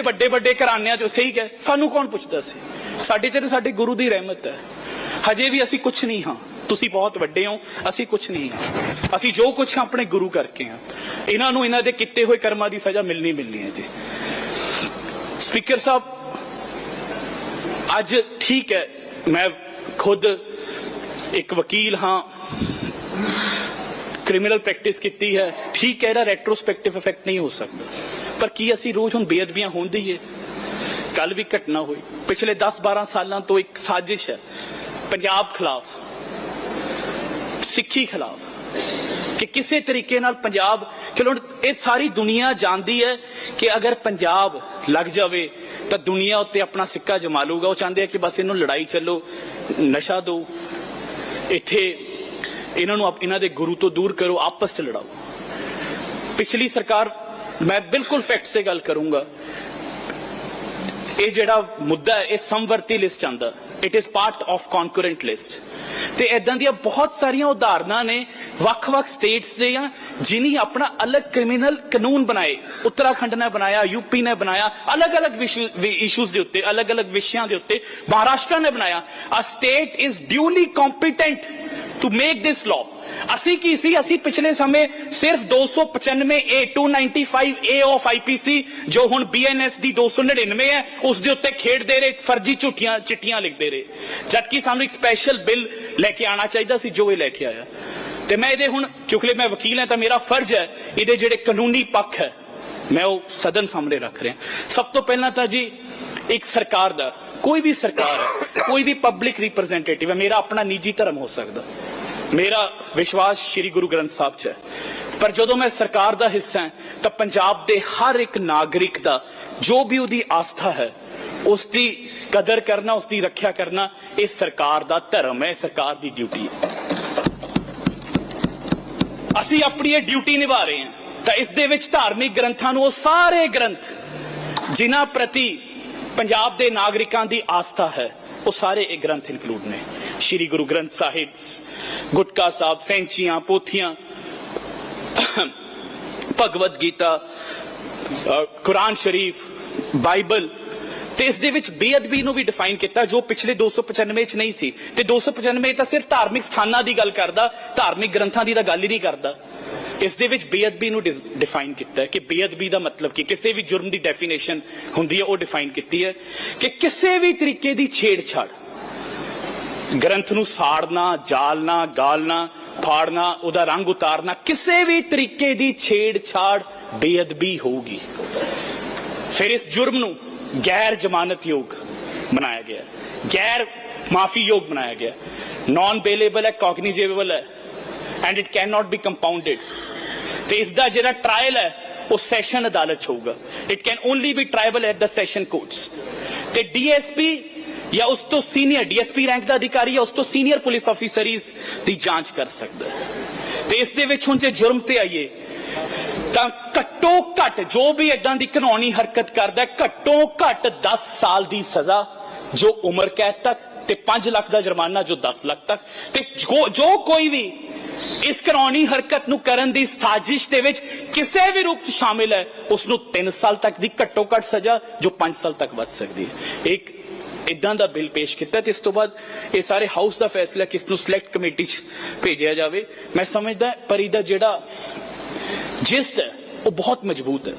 ਵੱਡੇ ਵੱਡੇ ਘਰਾਣਿਆਂ ਚੋਂ ਸਹੀ ਕਹੇ, ਸਾਨੂੰ ਕੌਣ ਪੁੱਛਦਾ ਸੀ? ਸਾਡੇ ਤੇ ਸਾਡੇ ਗੁਰੂ ਦੀ ਰਹਿਮਤ ਹੈ। ਹਜੇ ਵੀ ਅਸੀਂ ਕੁਝ ਨਹੀਂ ਹਾਂ। ਤੁਸੀਂ ਬਹੁਤ ਵੱਡੇ ਹੋ, ਅਸੀਂ ਕੁਝ ਨਹੀਂ ਹਾਂ। ਅਸੀਂ ਜੋ ਕੁਝ ਆਪਣੇ ਗੁਰੂ ਕਰਕੇ ਹਾਂ। ਇਹਨਾਂ ਨੂੰ ਇਹਨਾਂ ਦੇ ਕੀਤੇ ਹੋਏ ਕਰਮਾਂ ਦੀ ਸਜ਼ਾ ਮਿਲਣੀ ਮਿਲਣੀ ਹੈ ਜੀ। ਸਪੀਕਰ ਸਾਹਿਬ, ਅੱਜ ਠੀਕ ਹੈ, ਮੈਂ ਖੁਦ ਇੱਕ ਵਕੀਲ ਹਾਂ। ਕ੍ਰਿਮੀਨਲ ਪ੍ਰੈਕਟਿਸ ਕੀਤੀ ਹੈ। ਠੀਕ ਹੈ, ਇਹਦਾ ਰੈਟਰੋਸਪੈਕਟਿਵ ਇਫੈਕਟ ਨਹੀਂ ਹੋ ਸਕਦਾ। ਪਰ ਕੀ ਅਸੀਂ ਰੋਜ਼ ਹੁਣ ਬੇਅਦਬੀਆਂ ਹੁੰਦੀ ਹੈ ਕੱਲ ਵੀ ਘਟਨਾ ਹੋਈ। ਪਿਛਲੇ 10-12 ਸਾਲਾਂ ਤੋਂ ਇੱਕ ਸਾਜ਼ਿਸ਼ ਹੈ। ਪੰਜਾਬ ਖਿਲਾਫ, ਸਿੱਖੀ ਖਿਲਾਫ, ਕਿ ਕਿਸੇ ਤਰੀਕੇ ਨਾਲ ਪੰਜਾਬ, ਕਿ ਹੁਣ ਇਹ ਸਾਰੀ ਦੁਨੀਆ ਜਾਣਦੀ ਹੈ ਕਿ ਅਗਰ ਪੰਜਾਬ ਲੱਗ ਜਾਵੇ, ਤਾਂ ਦੁਨੀਆ ਉੱਤੇ ਆਪਣਾ ਸਿੱਕਾ ਜਮਾ ਲੂਗਾ ਉਹ ਚਾਹੁੰਦੇ ਆ ਕਿ ਬਸ ਇਹਨੂੰ ਲੜਾਈ ਚੱਲੋ, ਨਸ਼ਾ ਦਿਓ ਇੱਥੇ ਇਹਨਾਂ ਨੂੰ ਇਹਨਾਂ ਦੇ ਗੁਰੂ ਤੋਂ ਦੂਰ ਕਰੋ, ਆਪਸ ਚ ਲੜਾਓ। ਪਿਛਲੀ ਸਰਕਾਰ ਮੈਂ ਬਿਲਕੁਲ ਫੈਕਟ ਸੇ ਗੱਲ ਕਰੂੰਗਾ। ਇਹ ਜਿਹੜਾ ਮੁੱਦਾ ਹੈ, ਇਹ ਸਮਵਰਤੀ ਲਿਸਟ ਆਂਦਾ it is part of concurrent list ਤੇ ਇਦਾਂ ਦੀਆਂ ਬਹੁਤ ਸਾਰੀਆਂ ਉਦਾਹਰਨਾਂ ਨੇ ਵੱਖ-ਵੱਖ ਸਟੇਟਸ ਦੇ ਆ ਜਿਨੀ ਆਪਣਾ ਅਲੱਗ ਕ੍ਰਿਮੀਨਲ ਕਾਨੂੰਨ ਬਣਾਏ। ਉੱਤਰਾਖੰਡ ਨੇ ਬਣਾਇਆ ਯੂਪੀ ਨੇ ਬਣਾਇਆ, ਅਲੱਗ-ਅਲੱਗ ਇਸ਼ੂਜ਼ ਦੇ ਉੱਤੇ, ਅਲੱਗ-ਅਲੱਗ ਵਿਸ਼ਿਆਂ ਦੇ ਉੱਤੇ ਮਹਾਰਾਸ਼ਟਰ ਨੇ ਬਣਾਇਆ। A state is duly competent to make this law ਅਸੀਂ ਕੀ ਸੀ? ਅਸੀਂ ਪਿਛਲੇ ਸਮੇਂ ਸਿਰਫ 295 A 295 A ਆਫ IPC ਜੋ ਹੁਣ BNS ਦੀ 299 ਹੈ, ਉਸ ਦੇ ਉੱਤੇ ਖੇਡਦੇ ਰਹੇ, ਫਰਜ਼ੀ ਝੂਠੀਆਂ, ਚਿੱਠੀਆਂ ਲਿਖਦੇ ਰਹੇ। ਜਦਕਿ ਸਾਨੂੰ ਇੱਕ ਸਪੈਸ਼ਲ ਬਿੱਲ ਲੈ ਕੇ ਆਣਾ ਚਾਹੀਦਾ ਸੀ, ਜੋ ਇਹ ਲੈ ਕੇ ਆਇਆ। ਤੇ ਮੈਂ ਇਹਦੇ ਹੁਣ, ਕਿਉਂਕਿ ਮੈਂ ਵਕੀਲ ਹਾਂ, ਤਾਂ ਮੇਰਾ ਫਰਜ਼ ਹੈ, ਇਹਦੇ ਜਿਹੜੇ ਕਾਨੂੰਨੀ ਪੱਖ ਹੈ, ਮੈਂ ਉਹ ਸਦਨ ਸਾਹਮਣੇ ਰੱਖ ਰਿਹਾ। ਸਭ ਤੋਂ ਪਹਿਲਾਂ ਤਾਂ ਜੀ, ਇੱਕ ਸਰਕਾਰ ਦਾ, ਕੋਈ ਵੀ ਸਰਕਾਰ ਹੈ, ਕੋਈ ਵੀ ਪਬਲਿਕ ਰਿਪਰੈਜ਼ੈਂਟੇਟਿਵ ਹੈ, ਮੇਰਾ ਆਪਣਾ ਨਿੱਜੀ ਧਰਮ ਹੋ ਸਕਦਾ। ਮੇਰਾ ਵਿਸ਼ਵਾਸ ਸ੍ਰੀ ਗੁਰੂ ਗ੍ਰੰਥ ਸਾਹਿਬ 'ਚ ਹੈ। ਪਰ ਜਦੋਂ ਮੈਂ ਸਰਕਾਰ ਦਾ ਹਿੱਸਾ ਹਾਂ, ਤਾਂ ਪੰਜਾਬ ਦੇ ਹਰ ਇੱਕ ਨਾਗਰਿਕ ਦਾ ਜੋ ਵੀ ਉਹਦੀ ਆਸਥਾ ਹੈ, ਉਸ ਦੀ ਕਦਰ ਕਰਨਾ, ਉਸ ਦੀ ਰੱਖਿਆ ਕਰਨਾ, ਇਹ ਸਰਕਾਰ ਦਾ ਧਰਮ ਹੈ ਸਰਕਾਰ ਦੀ ਡਿਊਟੀ ਹੈ। ਅਸੀਂ ਆਪਣੀ ਇਹ ਡਿਊਟੀ ਨਿਭਾ ਰਹੇ ਹਾਂ। ਤਾਂ ਇਸ ਦੇ ਵਿੱਚ ਧਾਰਮਿਕ ਗ੍ਰੰਥਾਂ ਨੂੰ ਉਹ ਸਾਰੇ ਗ੍ਰੰਥ ਜਿਨ੍ਹਾਂ ਪ੍ਰਤੀ ਪੰਜਾਬ ਦੇ ਨਾਗਰਿਕਾਂ ਦੀ ਆਸਥਾ ਹੈ, ਉਹ ਸਾਰੇ ਇਹ ਗ੍ਰੰਥ ਇਨਕਲੂਡ ਨੇ। ਸ਼੍ਰੀ ਗੁਰੂ ਗ੍ਰੰਥ ਸਾਹਿਬ, ਗੁਟਕਾ ਸਾਹਿਬ, ਸੈਂਚੀਆਂ, ਪੋਥੀਆਂ, ਭਗਵਦ ਗੀਤਾ ਕੁਰਾਨ ਸ਼ਰੀਫ, ਬਾਈਬਲ, ਤੇ ਇਸ ਦੇ ਵਿੱਚ ਬੇਅਦਬੀ ਨੂੰ ਵੀ ਡਿਫਾਈਨ ਕੀਤਾ ਜੋ ਪਿਛਲੇ 295 ਚ ਨਹੀਂ ਸੀ। ਤੇ 295 ਤਾਂ ਸਿਰਫ ਧਾਰਮਿਕ ਸਥਾਨਾਂ ਦੀ ਗੱਲ ਕਰਦਾ, ਧਾਰਮਿਕ ਗ੍ਰੰਥਾਂ ਦੀ ਤਾਂ ਗੱਲ ਹੀ ਨਹੀਂ ਕਰਦਾ। ਇਸ ਦੇ ਵਿੱਚ ਬੇਅਦਬੀ ਨੂੰ ਡਿਫਾਈਨ ਕੀਤਾ ਹੈ ਕਿ ਬੇਅਦਬੀ ਦਾ ਮਤਲਬ ਕਿ ਕਿਸੇ ਵੀ ਜੁਰਮ ਦੀ ਡੈਫੀਨੇਸ਼ਨ ਹੁੰਦੀ ਹੈ, ਉਹ ਡਿਫਾਈਨ ਕੀਤੀ ਹੈ ਕਿ ਕਿਸੇ ਵੀ ਤਰੀਕੇ ਦੀ ਛੇੜਛਾੜ ਗ੍ਰੰਥ ਨੂੰ ਸਾੜਨਾ, ਜਾਲਨਾ ਗਾਲਣਾ ਫਾੜਨਾ, ਉਹਦਾ ਰੰਗ ਉਤਾਰਨਾ, ਕਿਸੇ ਵੀ ਤਰੀਕੇ ਦੀ ਛੇੜਛਾੜ ਬੇਅਦਬੀ ਹੋਊਗੀ। ਫਿਰ ਇਸ ਜੁਰਮ ਨੂੰ ਗੈਰ ਜ਼ਮਾਨਤਯੋਗ ਬਣਾਇਆ ਗਿਆ। ਗੈਰ ਮਾਫੀਯੋਗ ਬਣਾਇਆ ਗਿਆ। ਨਾਨ ਬੇਲੇਬਲ ਹੈ ਕੌਗਨੀਜੇਬਲ ਹੈ and it can not be compounded ਤੇ ਇਸ ਦਾ ਜਿਹੜਾ ਟ੍ਰਾਇਲ ਹੈ, ਉਹ ਸੈਸ਼ਨ ਅਦਾਲਤ 'ਚ ਹੋਊਗਾ। It can only be triable at the session courts ਤੇ ਡੀਐਸਪੀ ਜਾਂ ਉਸ ਤੋਂ ਸੀਨੀਅਰ ਡੀਐਸਪੀ ਰੈਂਕ ਦਾ ਅਧਿਕਾਰੀ ਜਾਂ ਉਸ ਤੋਂ ਸੀਨੀਅਰ ਪੁਲਿਸ ਆਫੀਸਰ ਇਸ ਦੀ ਜਾਂਚ ਕਰ ਸਕਦਾ ਤੇ ਇਸ ਦੇ ਵਿੱਚ ਹੁਣ ਜੇ ਜੁਰਮ ਤੇ ਆਈਏ, ਤਾਂ ਘੱਟੋ ਘੱਟ ਜੋ ਵੀ ਇਦਾਂ ਦੀ ਕਾਨੂੰਨੀ ਹਰਕਤ ਕਰਦਾ ਘੱਟੋ ਘੱਟ 10 ਸਾਲ ਦੀ ਸਜ਼ਾ ਜੋ ਉਮਰ ਕੈਦ ਤੱਕ ਤੇ 5 ਲੱਖ ਦਾ ਜੁਰਮਾਨਾ ਜੋ 10 ਲੱਖ ਤੱਕ ਤੇ ਜੋ ਜੋ ਕੋਈ ਵੀ ਇਸ ਕਾਨੂੰਨੀ ਹਰਕਤ ਨੂੰ ਕਰਨ ਦੀ ਸਾਜ਼ਿਸ਼ ਦੇ ਵਿੱਚ ਕਿਸੇ ਵੀ ਰੂਪ ਚ ਸ਼ਾਮਿਲ ਹੈ, ਉਸ ਨੂੰ 3 ਸਾਲ ਤੱਕ ਦੀ ਘੱਟੋ ਘੱਟ ਸਜ਼ਾ ਜੋ 5 ਸਾਲ ਤੱਕ ਵੱਧ ਸਕਦੀ ਹੈ। ਇੱਕ ਇਦਾਂ ਦਾ ਬਿੱਲ ਪੇਸ਼ ਕੀਤਾ ਤੇ ਇਸ ਤੋਂ ਬਾਅਦ ਇਹ ਸਾਰੇ ਹਾਊਸ ਦਾ ਫੈਸਲਾ ਕਿਸ ਨੂੰ ਸਿਲੈਕਟ ਕਮੇਟੀ 'ਚ ਭੇਜਿਆ ਜਾਵੇ, ਮੈਂ ਸਮਝਦਾ ਪਰ ਇਹਦਾ ਜਿਹੜਾ ਜਿਸਤ ਹੈ, ਉਹ ਬਹੁਤ ਮਜ਼ਬੂਤ ਹੈ।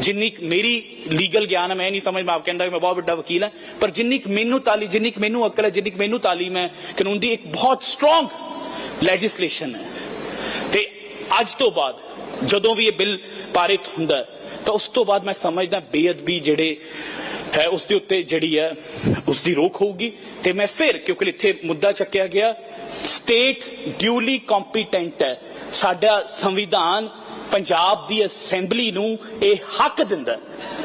ਜਿੰਨੀ ਕੁ ਮੇਰੀ ਲੀਗਲ ਗਿਆਨ ਹੈ, ਮੈਂ ਨਹੀਂ ਸਮਝ, ਮੈਂ ਆਪ ਕਹਿੰਦਾ ਮੈਂ ਬਹੁਤ ਵੱਡਾ ਵਕੀਲ ਹਾਂ, ਪਰ ਜਿੰਨੀ ਮੈਨੂੰ ਤਾਲੀ, ਜਿੰਨੀ ਕੁ ਮੈਨੂੰ ਅਕਲ ਹੈ, ਜਿੰਨੀ ਕੁ ਮੈਨੂੰ ਤਾਲੀਮ ਹੈ ਕਾਨੂੰਨ ਦੀ ਇੱਕ ਬਹੁਤ ਸਟਰੋਂਗ ਲੈਜਿਸਲੇਸ਼ਨ ਹੈ। ਤੇ ਅੱਜ ਤੋਂ ਬਾਅਦ ਜਦੋਂ ਵੀ ਇਹ ਬਿੱਲ ਪਾਰਿਤ ਹੁੰਦਾ ਤਾਂ ਉਸ ਤੋਂ ਬਾਅਦ ਮੈਂ ਸਮਝਦਾ ਬੇਅਦਬੀ ਜਿਹੜੇ ਹੈ ਉਸ ਦੇ ਉੱਤੇ ਜਿਹੜੀ ਹੈ ਉਸ ਦੀ ਰੋਕ ਹੋਊਗੀ। ਤੇ ਮੈਂ ਫਿਰ, ਕਿਉਂਕਿ ਇੱਥੇ ਮੁੱਦਾ ਚੱਕਿਆ ਗਿਆ ਸਟੇਟ ਡਿਊਲੀ ਕੰਪੀਟੈਂਟ ਹੈ। ਸਾਡਾ ਸੰਵਿਧਾਨ ਪੰਜਾਬ ਦੀ ਅਸੈਂਬਲੀ ਨੂੰ ਇਹ ਹੱਕ ਦਿੰਦਾ